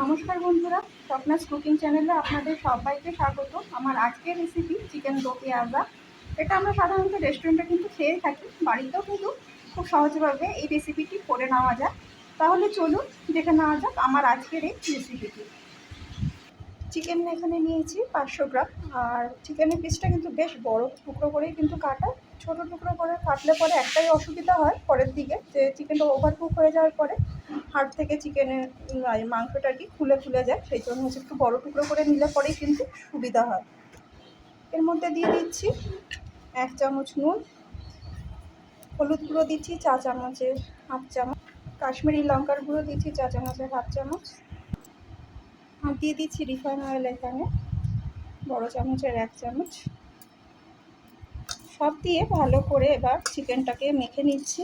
নমস্কার বন্ধুরা, স্বপ্নাস কুকিং চ্যানেলে আপনাদের সবাইকে স্বাগত। আমার আজকের রেসিপি চিকেন দো পেঁয়াজা এটা আমরা সাধারণত রেস্টুরেন্টে কিন্তু খেয়ে থাকি, বাড়িতেও কিন্তু খুব সহজভাবে এই রেসিপিটি করে নেওয়া যায়। তাহলে চলুন দেখে নেওয়া যাক আমার আজকের এই রেসিপিটি চিকেন এখানে নিয়েছি পাঁচশো গ্রাম, আর চিকেনের পিসটা কিন্তু বেশ বড়, টুকরো করেই কিন্তু কাটা। ছোট টুকরো করে কাটলে পরে একটাই অসুবিধা হয় পরের দিকে, যে চিকেনটা ওভার কুক হয়ে যাওয়ার পরে। হাড় থেকে চিকেনের মাংসটা আর কি খুলে খুলে যায়, সেই জন্য হচ্ছে একটু বড় টুকরো করে নিলে পরেই কিন্তু সুবিধা হয়। এর মধ্যে দিয়ে দিচ্ছি এক চামচ নুন, হলুদ গুঁড়ো দিচ্ছি চা চামচের হাফ চামচ, কাশ্মীরি লঙ্কার গুঁড়ো দিচ্ছি চা চামচের হাফ চামচ, আর দিয়ে দিচ্ছি রিফাইন অয়েল এখানে, বড় চামচের এক চামচ। সব দিয়ে ভালো করে এবার চিকেনটাকে মেখে নিচ্ছি।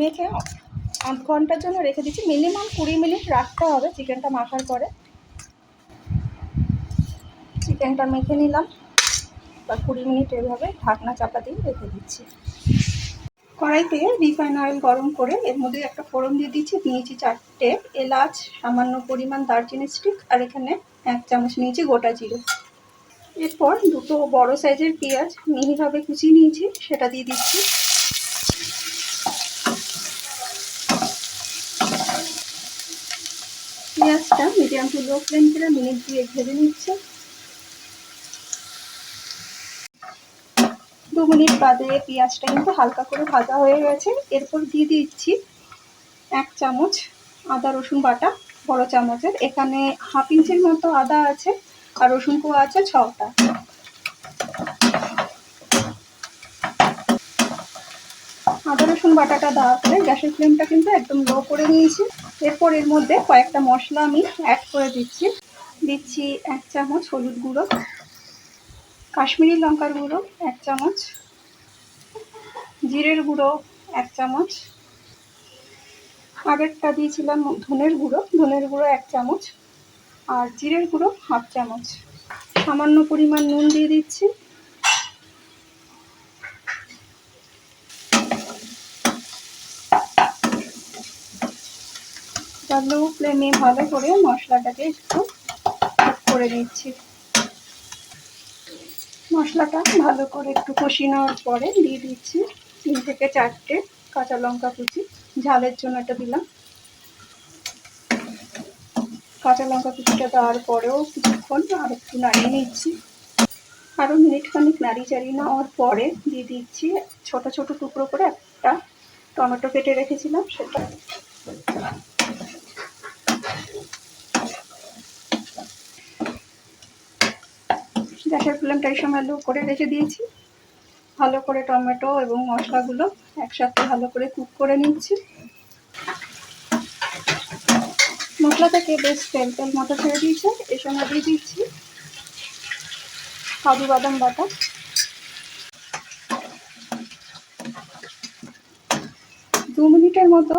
মেখে আধ ঘণ্টার জন্য রেখে দিচ্ছি। মিনিমাম কুড়ি মিনিট রাখতে হবে চিকেনটা মাখার পরে। চিকেনটা মেখে নিলাম। বা কুড়ি মিনিট এভাবে ঢাকনা চাপা দিয়ে রেখে দিচ্ছি। কড়াইতে রিফাইন অয়েল গরম করে এর মধ্যে একটা ফোড়ন দিয়ে দিচ্ছি। নিয়েছি চারটে এলাচ, সামান্য পরিমাণ দারচিনি স্টিক আর এখানে এক চামচ নিয়েছি গোটা জিরে। এরপর দুটো বড় সাইজের পেঁয়াজ মিহিভাবে কুচিয়ে নিয়েছি, সেটা দিয়ে দিচ্ছি পেঁয়াজটা মিডিয়াম টু লো ফ্লেম করে মিনিট দিয়ে ভেজে নিচ্ছে। দু মিনিট বাদে পেঁয়াজটা কিন্তু হালকা করে ভাজা হয়ে গেছে। এরপর দিয়ে দিচ্ছি এক চামচ আদা, রসুন বাটা, বড় চামচের। এখানে হাফ ইঞ্চির মতো আদা আছে আর রসুন কোয়া আছে ছটা। আদা, রসুন বাটাটা দেওয়ার পরে গ্যাসের ফ্লেমটা কিন্তু একদম লো করে নিয়েছি। এরপর এর মধ্যে কয়েকটা মশলা আমি অ্যাড করে দিচ্ছি। দিচ্ছি এক চামচ হলুদ গুঁড়ো, কাশ্মীরি লঙ্কার গুঁড়ো এক চামচ, জিরের গুঁড়ো এক চামচ, আগেরটা দিয়েছিলাম ধনের গুঁড়ো ধনের গুঁড়ো এক চামচ, আর জিরের গুঁড়ো হাফ চামচ। সামান্য পরিমাণ নুন দিয়ে দিচ্ছি। লো ফ্লেমে ভালো করে মশলাটাকে একটু করে দিচ্ছি মশলাটা ভালো করে একটু কষিয়ে নেওয়ার পরে দিয়ে দিচ্ছি তিন থেকে চারটে কাঁচা লঙ্কা কুচি। ঝালের জন্য এটা দিলাম। কাঁচা লঙ্কা কুচিটা দেওয়ার পরেও কিছুক্ষণ আর একটু নাড়িয়ে নিচ্ছি। আরও মিনিট খানিক নাড়িয়ে চাড়িয়ে নেওয়ার পরে দিয়ে দিচ্ছি ছোট ছোট টুকরো করে একটা টমেটো কেটে রেখেছিলাম সেটা। গ্যাসের ফ্লেমটা এই সময় লো করে রেখে দিয়েছি। ভালো করে টমেটো এবং মশলাগুলো একসাথে ভালো করে কুক করে নিচ্ছি। মশলা থেকে বেশ তেল তেল মতো ছেড়ে দিয়েছে। এই সময় দিয়ে দিচ্ছি কাজু বাদাম বাটা। দু মিনিটের মতো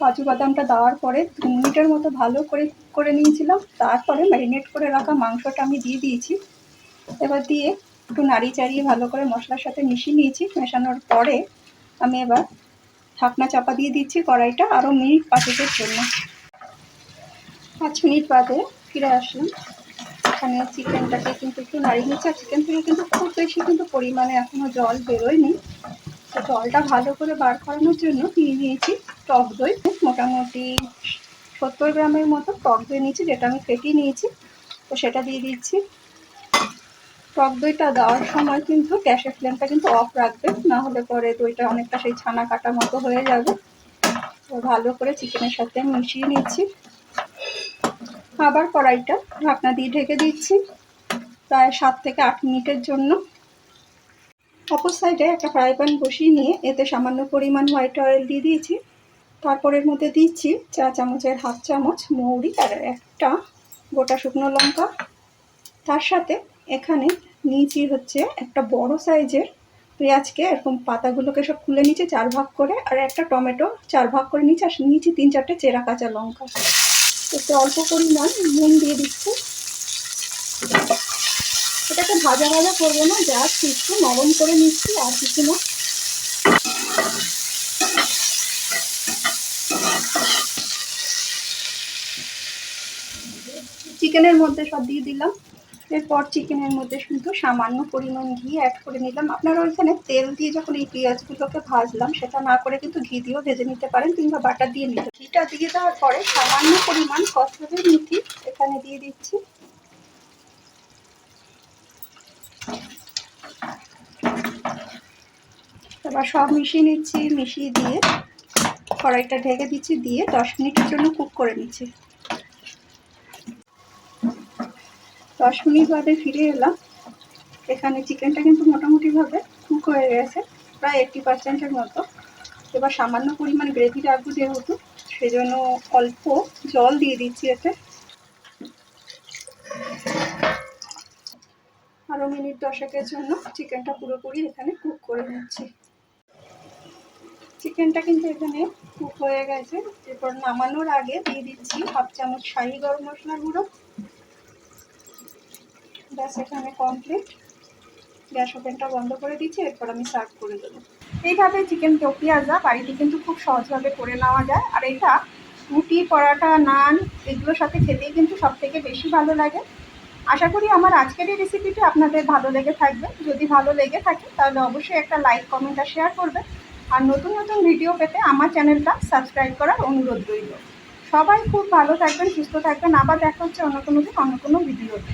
কাজু বাদামটা দেওয়ার পরে দু মিনিটের মতো ভালো করে করে নিয়েছিলাম। তারপরে ম্যারিনেট করে রাখা মাংসটা আমি দিয়ে দিয়েছি। এবার দিয়ে একটু নাড়ি চাড়িয়ে ভালো করে মশলার সাথে মিশিয়ে নিয়েছি। মেশানোর পরে আমি এবার ঢাকনা চাপা দিয়ে দিচ্ছি কড়াইটা আরও মিনিট পাঁচেকের জন্য। পাঁচ মিনিট বাদে ফিরে আসলাম। এখানে চিকেনটাকে কিন্তু একটু নাড়িয়ে নিচ্ছি আর চিকেন থেকে কিন্তু খুব বেশি কিন্তু পরিমাণে এখনও জল বেরোয়নি। তো জলটা ভালো করে বার করানোর জন্য নিয়ে নিয়েছি। টক দই, মোটামুটি সত্তর গ্রামের মতো টক দই নিয়েছি, যেটা আমি ফেটিয়ে নিয়েছি। তো সেটা দিয়ে দিচ্ছি। টক দইটা দেওয়ার সময় কিন্তু গ্যাসের ফ্লেমটা কিন্তু অফ রাখবে, না হলে পরে দইটা অনেকটা সেই ছানা কাটা মতো হয়ে যাবে। তো ভালো করে চিকেনের সাথে মিশিয়ে নিচ্ছি। আবার কড়াইটা ঢাকনা দিয়ে ঢেকে দিচ্ছি, প্রায় সাত থেকে আট মিনিটের জন্য। অপর সাইডে একটা ফ্রাই প্যান বসিয়ে নিয়ে এতে সামান্য পরিমাণ হোয়াইট অয়েল দিয়ে দিয়েছি। তারপরের মধ্যে দিচ্ছি চা চামচের হাফ চামচ মৌরি আর একটা গোটা শুকনো লঙ্কা। তার সাথে এখানে নিয়েছি হচ্ছে একটা বড় সাইজের পেঁয়াজকে, এরকম পাতাগুলোকে সব খুলে নিচে চার ভাগ করে, আর একটা টমেটো চার ভাগ করে নিচে আর নিচে তিন চারটে চেরা কাঁচা লঙ্কা। একটু অল্প পরিমাণ নুন দিয়ে দিচ্ছি। এটাকে ভাজা ভাজা করব না, জাস্ট একটু নরম করে নিচ্ছি, আর কিছু না। চিকেনের মধ্যে সব দিয়ে দিলাম। এরপর চিকেনের মধ্যে কিন্তু সামান্য পরিমাণ ঘি অ্যাড করে নিলাম। আপনারা ওইখানে তেল দিয়ে যখন এই পেঁয়াজগুলোকে ভাজলাম, সেটা না করে কিন্তু ঘি দিয়েও ভেজে নিতে পারেন কিংবা বাটার দিয়ে নিতে ঘিটা দিয়ে দেওয়ার পরে সামান্য পরিমাণ কসুরি মেথি এখানে দিয়ে দিচ্ছি। এবার সব মিশিয়ে নিচ্ছি, মিশিয়ে দিয়ে কড়াইটা ঢেকে দিচ্ছি, দিয়ে দশ মিনিটের জন্য কুক করে নিচ্ছি। দশ মিনিট বাদে ফিরে এলাম। এখানে চিকেনটা কিন্তু মোটামুটিভাবে কুক হয়ে গেছে, প্রায় এইটটি পার্সেন্টের মতো। এবার সামান্য পরিমাণ গ্রেভি রাখব যেহেতু সেই জন্য অল্প জল দিয়ে দিচ্ছি এতে। আরও মিনিট দশেকের জন্য চিকেনটা পুরোপুরি এখানে কুক করে নিচ্ছি। চিকেনটা কিন্তু এখানে কুক হয়ে গেছে। এরপর নামানোর আগে দিয়ে দিচ্ছি হাফ চামচ শাহি গরম মশলার গুঁড়ো। ব্যাস, এখানে কমপ্লিট গ্যাস ওভেনটা বন্ধ করে দিচ্ছি, এরপর আমি সার্ভ করে দেবো। এইভাবে চিকেন পেঁয়াজা, বাড়িতে কিন্তু খুব সহজভাবে করে নেওয়া যায়। আর এটা রুটি, পরাটা, নান, এগুলোর সাথে খেতেই কিন্তু সব থেকে বেশি ভালো লাগে। আশা করি আমার আজকের এই রেসিপিটি আপনাদের ভালো লেগে থাকবে। যদি ভালো লেগে থাকে, তাহলে অবশ্যই একটা লাইক কমেন্ট আর শেয়ার করবে আর নতুন নতুন ভিডিও পেতে আমার চ্যানেলটা সাবস্ক্রাইব করার অনুরোধ রইল। সবাই খুব ভালো থাকবেন, সুস্থ থাকবেন। আবার দেখা হচ্ছে অন্য কোনো দিন, অন্য কোনো ভিডিওতে